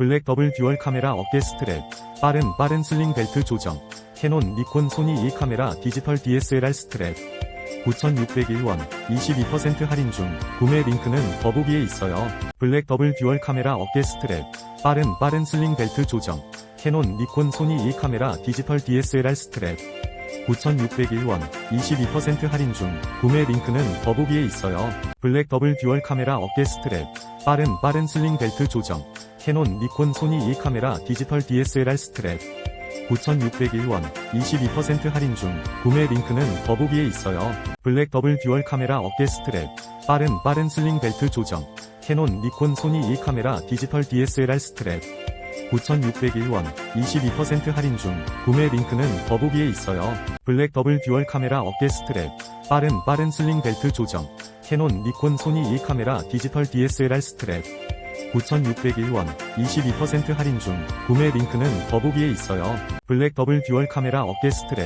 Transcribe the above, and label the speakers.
Speaker 1: 블랙 더블 듀얼 카메라 어깨 스트랩, 빠른 빠른 슬링 벨트 조정, 캐논 니콘 소니 E 카메라 디지털 DSLR 스트랩, 9,601원, 22% 할인 중, 구매 링크는 더보기에 있어요. 블랙 더블 듀얼 카메라 어깨 스트랩, 빠른 빠른 슬링 벨트 조정, 캐논 니콘 소니 E 카메라 디지털 DSLR 스트랩, 9,601원, 22% 할인 중, 구매 링크는 더보기에 있어요. 블랙 더블 듀얼 카메라 어깨 스트랩, 빠른 빠른 슬링 벨트 조정, 캐논 니콘 소니 E 카메라 디지털 DSLR 스트랩, 9,601원, 22% 할인 중, 구매 링크는 더보기에 있어요. 블랙 더블 듀얼 카메라 어깨 스트랩, 빠른 빠른 슬링 벨트 조정, 캐논 니콘 소니 E 카메라 디지털 DSLR 스트랩, 9,601원, 22% 할인 중, 구매 링크는 더보기에 있어요. 블랙 더블 듀얼 카메라 어깨 스트랩, 빠른 빠른 슬링 벨트 조정, 캐논 니콘 소니 E 카메라 디지털 DSLR 스트랩, 9,601원, 22% 할인 중, 구매 링크는 더보기에 있어요. 블랙 더블 듀얼 카메라 어깨 스트랩,